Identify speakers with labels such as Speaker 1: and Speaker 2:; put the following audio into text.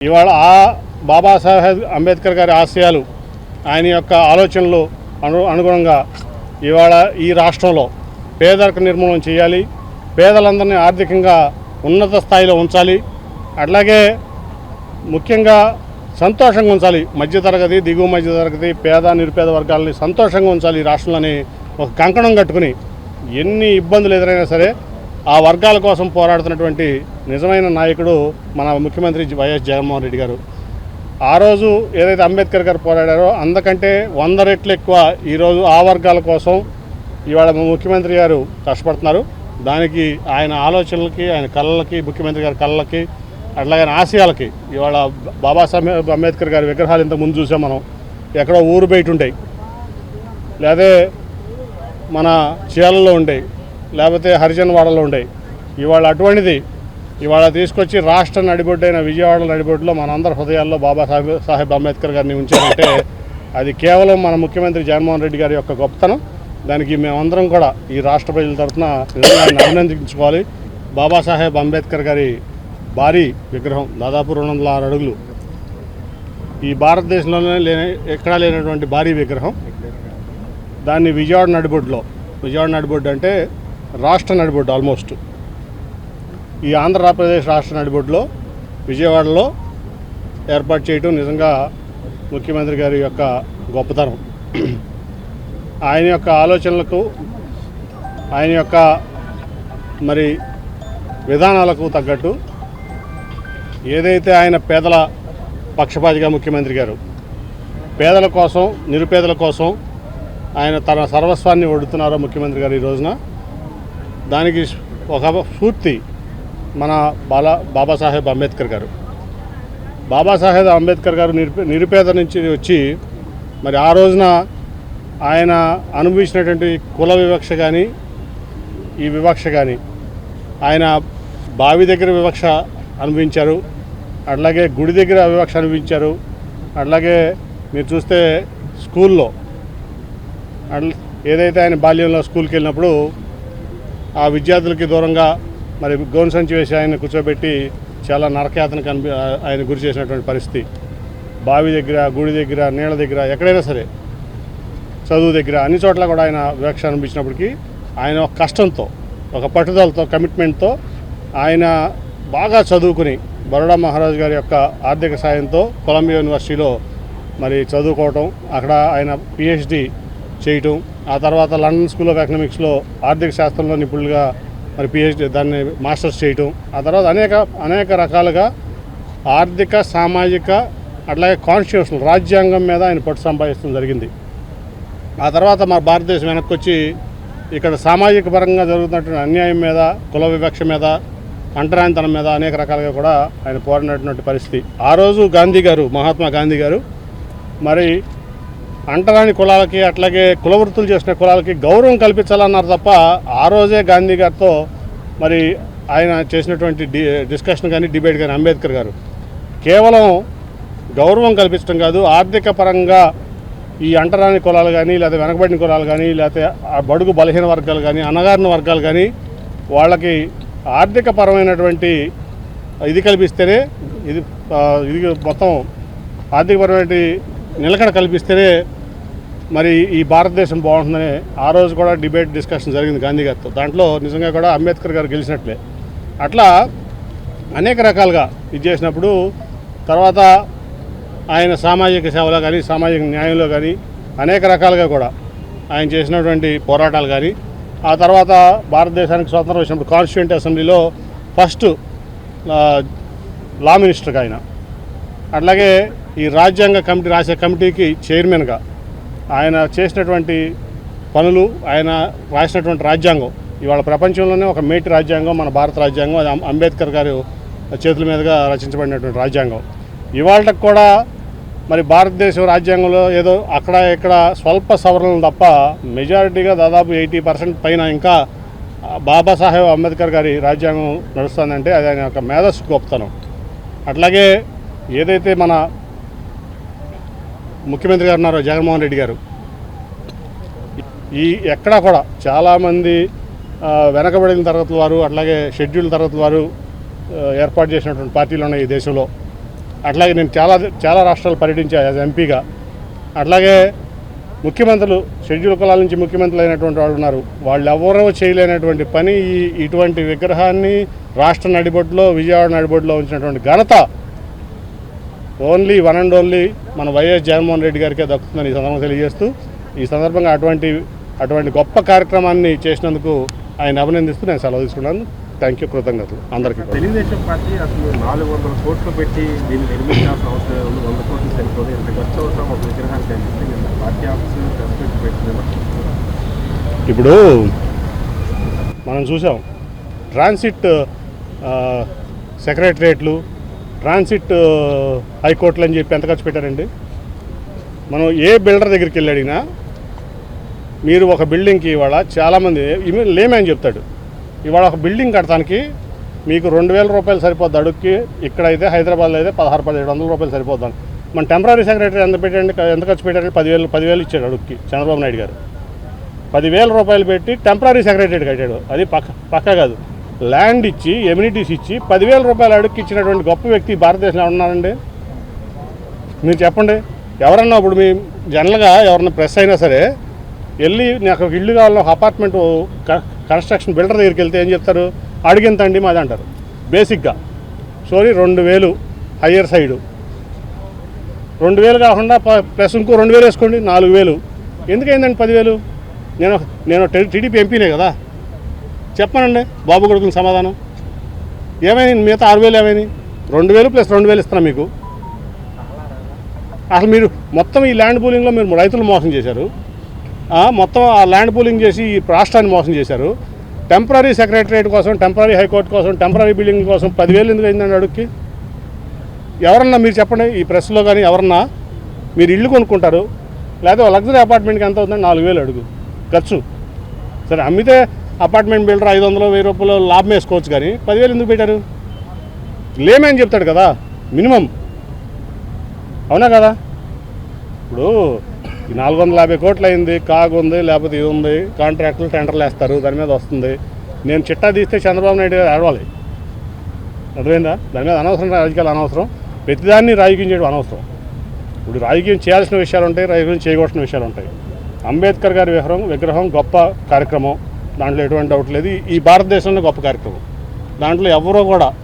Speaker 1: ఇవాళ ఆ బాబాసాహెబ్ అంబేద్కర్ గారి ఆశయాలు ఆయన యొక్క ఆలోచనలు అను అనుగుణంగా ఇవాళ ఈ రాష్ట్రంలో పేదరిక నిర్మూలన చేయాలి. పేదలందరినీ ఆర్థికంగా ఉన్నత స్థాయిలో ఉంచాలి. అట్లాగే ముఖ్యంగా సంతోషంగా ఉంచాలి. మధ్యతరగతి దిగువ మధ్యతరగతి పేద నిరుపేద వర్గాలని సంతోషంగా ఉంచాలి ఈ రాష్ట్రంలోని ఒక కంకణం కట్టుకుని ఎన్ని ఇబ్బందులు ఎదురైనా సరే ఆ వర్గాల కోసం పోరాడుతున్నటువంటి నిజమైన నాయకుడు మన ముఖ్యమంత్రి వైఎస్ జగన్మోహన్ రెడ్డి గారు. ఆ రోజు ఏదైతే అంబేద్కర్ గారు పోరాడారో అందుకంటే వంద రెట్లు ఎక్కువ ఈరోజు ఆ వర్గాల కోసం ఇవాళ ముఖ్యమంత్రి గారు కష్టపడుతున్నారు. దానికి ఆయన ఆలోచనలకి ఆయన కళ్ళకి ముఖ్యమంత్రి గారి కళ్ళకి అట్లాగే ఆయన ఆశయాలకి ఇవాళ బాబాసాహెబ్ అంబేద్కర్ గారి విగ్రహాలు ఇంత ముందు చూసాం మనం. ఎక్కడో ఊరు బయట ఉంటాయి లేదా మన చీరల్లో ఉండేవి లేకపోతే హరిజనవాడలో ఉండేవి ఇవాళ అటువంటిది ఇవాళ తీసుకొచ్చి రాష్ట్ర నడిబొడ్డైన విజయవాడ నడిబొడ్డులో మనందరి హృదయాల్లో బాబాసాహెబ్ సాహెబ్ అంబేద్కర్ గారిని ఉంచారంటే అది కేవలం మన ముఖ్యమంత్రి జగన్మోహన్ రెడ్డి గారి యొక్క గొప్పతనం. దానికి మేమందరం కూడా ఈ రాష్ట్ర ప్రజల తరఫున నిజంగా అభినందించుకోవాలి. బాబాసాహెబ్ అంబేద్కర్ గారి భారీ విగ్రహం దాదాపు రెండు వందల ఆరు అడుగులు. ఈ భారతదేశంలోనే లేని ఎక్కడా లేనటువంటి భారీ విగ్రహం. దాన్ని విజయవాడ నడిబొడ్డులో విజయవాడ నడిబొడ్డు అంటే రాష్ట్ర నడిబొడ్డు ఆల్మోస్ట్. ఈ ఆంధ్రప్రదేశ్ రాష్ట్ర నడిబొడ్డులో విజయవాడలో ఏర్పాటు చేయటం నిజంగా ముఖ్యమంత్రి గారి యొక్క గొప్పతనం. ఆయన యొక్క ఆలోచనలకు ఆయన యొక్క మరి విధానాలకు తగ్గట్టు ఏదైతే ఆయన పేదల పక్షపాతిగా ముఖ్యమంత్రి గారు పేదల కోసం నిరుపేదల కోసం ఆయన తన సర్వస్వాన్ని ఒడుతున్నారో ముఖ్యమంత్రి గారు ఈ రోజున దానికి ఒక స్ఫూర్తి మన బాలా బాబాసాహెబ్ అంబేద్కర్ గారు. బాబాసాహెబ్ అంబేద్కర్ గారు నిరుపేద నుంచి వచ్చి మరి ఆ రోజున ఆయన అనుభవించినటువంటి కుల వివక్ష కానీ ఈ వివక్ష కానీ ఆయన బావి దగ్గర వివక్ష అనుభవించారు. అట్లాగే గుడి దగ్గర వివక్ష అనుభవించారు. అట్లాగే మీరు చూస్తే స్కూల్లో అట్ల- ఏదైతే ఆయన బాల్యంలో స్కూల్కి వెళ్ళినప్పుడు ఆ విద్యార్థులకి దూరంగా మరి గౌన్ సంచి వేసి ఆయన కూర్చోబెట్టి చాలా నరకయాతనకు అనిపి ఆయన గురి చేసినటువంటి పరిస్థితి. బావి దగ్గర గుడి దగ్గర నీళ్ళ దగ్గర ఎక్కడైనా సరే చదువు దగ్గర అన్ని చోట్ల కూడా ఆయన వివక్ష అనిపించినప్పటికీ ఆయన ఒక కష్టంతో ఒక పట్టుదలతో కమిట్మెంట్తో ఆయన బాగా చదువుకుని బరోడా మహారాజు గారి యొక్క ఆర్థిక సాయంతో కొలంబియా యూనివర్సిటీలో మరి చదువుకోవటం అక్కడ ఆయన పిహెచ్డి చేయటం ఆ తర్వాత లండన్ స్కూల్ ఆఫ్ ఎకనామిక్స్లో ఆర్థిక శాస్త్రంలో నిపుణులుగా మరి పిహెచ్డి దాన్ని మాస్టర్స్ చేయటం. ఆ తర్వాత అనేక అనేక రకాలుగా ఆర్థిక సామాజిక అట్లాగే కాన్స్టిట్యూషన్ రాజ్యాంగం మీద ఆయన పట్టు సంపాదించడం జరిగింది. ఆ తర్వాత మా భారతదేశం వెనక్కి వచ్చి ఇక్కడ సామాజిక పరంగా జరుగుతున్నటువంటి అన్యాయం మీద కుల వివక్ష మీద అంటరానితనం మీద అనేక రకాలుగా కూడా ఆయన పోరాడినటువంటి పరిస్థితి. ఆ రోజు గాంధీ గారు మహాత్మా గాంధీ గారు మరి అంటరాని కులాలకి అట్లాగే కులవృత్తులు చేసిన కులాలకి గౌరవం కల్పించాలన్నారు తప్ప ఆ రోజే గాంధీ గారితో మరి ఆయన చేసినటువంటి డిస్కషన్ కానీ డిబేట్ కానీ అంబేద్కర్ గారు. కేవలం గౌరవం కల్పించడం కాదు ఆర్థిక పరంగా ఈ అంటరాని కులాలు కానీ లేదా వెనకబడిన కులాలు కానీ లేకపోతే ఆ బడుగు బలహీన వర్గాలు కానీ అనగారిన వర్గాలు కానీ వాళ్ళకి ఆర్థిక పరమైనటువంటి ఇది కల్పిస్తేనే ఇది ఇది మొత్తం ఆర్థికపరమైన నిలకడ కల్పిస్తేనే మరి ఈ భారతదేశం బాగుంటుందని ఆ రోజు కూడా డిబేట్ డిస్కషన్ జరిగింది గాంధీ గారితో. దాంట్లో నిజంగా కూడా అంబేద్కర్ గారు గెలిచినట్లే. అట్లా అనేక రకాలుగా ఇది చేసినప్పుడు తర్వాత ఆయన సామాజిక సేవలో కానీ సామాజిక న్యాయంలో కానీ అనేక రకాలుగా కూడా ఆయన చేసినటువంటి పోరాటాలు కానీ ఆ తర్వాత భారతదేశానికి స్వతంత్రం వచ్చినప్పుడు కాన్స్టిట్యూంట్ అసెంబ్లీలో ఫస్ట్ లా మినిస్టర్గా ఆయన. అట్లాగే ఈ రాజ్యాంగ కమిటీ రాసే కమిటీకి చైర్మన్గా ఆయన చేసినటువంటి పనులు ఆయన రాసినటువంటి రాజ్యాంగం ఇవాళ ప్రపంచంలోనే ఒక మేటి రాజ్యాంగం మన భారత రాజ్యాంగం అది అంబేద్కర్ గారు చేతుల మీదుగా రచించబడినటువంటి రాజ్యాంగం. ఇవాళకు కూడా మరి భారతదేశం రాజ్యాంగంలో ఏదో అక్కడ ఇక్కడ స్వల్ప సవరణలు తప్ప మెజారిటీగా దాదాపు ఎయిటీ పర్సెంట్ పైన ఇంకా బాబాసాహెబ్ అంబేద్కర్ గారి రాజ్యాంగం నడుస్తుందంటే అది ఆయన యొక్క మేధస్సు గొప్పతనం. అట్లాగే ఏదైతే మన ముఖ్యమంత్రి గారు ఉన్నారు జగన్మోహన్ రెడ్డి గారు. ఈ ఎక్కడా కూడా చాలామంది వెనకబడిన తరగతుల వారు అట్లాగే షెడ్యూల్ తరగతుల వారు ఏర్పాటు చేసినటువంటి పార్టీలు ఉన్నాయి ఈ దేశంలో. అట్లాగే నేను చాలా చాలా రాష్ట్రాలు పర్యటించా యాజ్ ఎంపీగా. అట్లాగే ముఖ్యమంత్రులు షెడ్యూల్ కులాల నుంచి ముఖ్యమంత్రులు అయినటువంటి వాళ్ళు ఉన్నారు. వాళ్ళు ఎవరో చేయలేనటువంటి పని ఈ ఇటువంటి విగ్రహాన్ని రాష్ట్ర నడిబొడ్లో విజయవాడ నడిబొడ్లో ఉంచినటువంటి ఘనత ఓన్లీ వన్ అండ్ ఓన్లీ మన వైఎస్ జగన్మోహన్ రెడ్డి గారికే దక్కుతుందని ఈ సందర్భంగా తెలియజేస్తూ ఈ సందర్భంగా అటువంటి అటువంటి గొప్ప కార్యక్రమాన్ని చేసినందుకు ఆయన అభినందిస్తూ నేను సెలవు తీసుకున్నాను. థ్యాంక్ యూ కృతజ్ఞతలు అందరికీ.
Speaker 2: తెలుగుదేశం పార్టీ అసలు నాలుగు వందల కోట్లు పెట్టి దీన్ని నిర్మించాల్సిన అవసరం ఉంది వంద కోట్లు సరిపోదు. ఇంత ఖర్చు అవసరం ఒక విగ్రహానికి అని చెప్పి నిన్న పార్టీ ఆఫీస్ ప్రెస్ మీట్ పెట్టింది
Speaker 1: ఇప్పుడు మనం చూసాం. ట్రాన్సిట్ ఆ, సెక్రటరియట్లు ట్రాన్సిట్ హైకోర్టులు uh, అని చెప్పి ఎంత ఖర్చు పెట్టారండి? మనం ఏ బిల్డర్ దగ్గరికి వెళ్ళి అడిగినా మీరు ఒక బిల్డింగ్కి ఇవాళ చాలామంది ఇవి లేమే అని చెప్తాడు. ఇవాళ ఒక బిల్డింగ్ కట్టడానికి మీకు రెండు వేల రూపాయలు సరిపోద్ది అడుగుకి ఇక్కడైతే హైదరాబాద్లో అయితే పదహారు పదిహేడు వందల రూపాయలు సరిపోద్దాం మన టెంపరీ సెక్రటరీ ఎంత పెట్టండి ఎంత ఖర్చు పెట్టారంటే పదివేలు పదివేలు ఇచ్చాడు అడుగుకి చంద్రబాబు నాయుడు గారు. పదివేల రూపాయలు పెట్టి టెంపరీ సెక్రటరీ కట్టాడు. అది పక్క పక్క కాదు. ల్యాండ్ ఇచ్చి ఎమ్యూనిటీస్ ఇచ్చి పదివేల రూపాయలు అడుగుకి ఇచ్చినటువంటి గొప్ప వ్యక్తి భారతదేశంలో ఉన్నారండి? మీరు చెప్పండి. ఎవరన్నా ఇప్పుడు మీ జనరల్గా ఎవరన్నా ప్రెస్ అయినా సరే వెళ్ళి నాకు ఒక ఇల్లు కావాలి ఒక అపార్ట్మెంట్ క- కన్స్ట్రక్షన్ బిల్డర్ దగ్గరికి వెళ్తే ఏం చెప్తారు? అడిగింతండి మాది అంటారు. బేసిక్గా సారీ రెండు వేలు హయ్యర్ సైడు రెండు వేలు కాకుండా ప- ప్లస్ ఇంకో రెండు వేలు వేసుకోండి నాలుగు వేలు. ఎందుకైందండి పదివేలు? నేను నేను టీడీపీ ఎంపీనే కదా. చెప్పనండి బాబు కొడుకుని సమాధానం. ఏమైంది? మిగతా ఆరు వేలు ఏమైంది? రెండు వేలు ప్లస్ రెండు వేలు ఇస్తున్నా మీకు. అసలు మీరు మొత్తం ఈ ల్యాండ్ పూలింగ్లో మీరు రైతులు మోసం చేశారు. మొత్తం ఆ ల్యాండ్ పూలింగ్ చేసి ఈ రాష్ట్రాన్ని మోసం చేశారు. టెంపరీ సెక్రటరియట్ కోసం టెంపరీ హైకోర్టు కోసం టెంపరీ బిల్డింగ్ కోసం పదివేలు ఎందుకు అయిందండి అడుగుకి ఎవరన్నా మీరు చెప్పండి ఈ ప్రెస్లో కానీ ఎవరన్నా మీరు ఇల్లు కొనుక్కుంటారు లేదా లగ్జరీ అపార్ట్మెంట్కి ఎంత అవుతుందండి? నాలుగు వేలు అడుగు. ఖర్చు. సరే అమ్మితే అపార్ట్మెంట్ బిల్డర్ ఐదు వందలు వెయ్యి రూపాయలు లాభం వేసుకోవచ్చు కానీ పదివేలు ఎందుకు పెట్టారు? లేమే అని చెప్తాడు కదా మినిమం. అవునా కదా? ఇప్పుడు ఈ నాలుగు వందల యాభై కోట్లు అయింది కాగు ఉంది లేకపోతే ఇది ఉంది కాంట్రాక్టులు టెండర్లు వేస్తారు దాని మీద వస్తుంది. నేను చిట్టా తీస్తే చంద్రబాబు నాయుడు గారు ఆడవాలి అర్థమైందా? దాని మీద అనవసరం రాజకీయాలు అనవసరం. ప్రతిదాన్ని రాజకీయం చేయడం అనవసరం. ఇప్పుడు రాజకీయం చేయాల్సిన విషయాలు ఉంటాయి రాజకీయం చేయకూడసిన విషయాలు ఉంటాయి. అంబేద్కర్ గారి విగ్రహం విగ్రహం గొప్ప కార్యక్రమం. దాంట్లో ఎటువంటి డౌట్ లేదు. ఈ- భారతదేశంలో గొప్ప కార్యక్రమం. దాంట్లో ఎవరో కూడా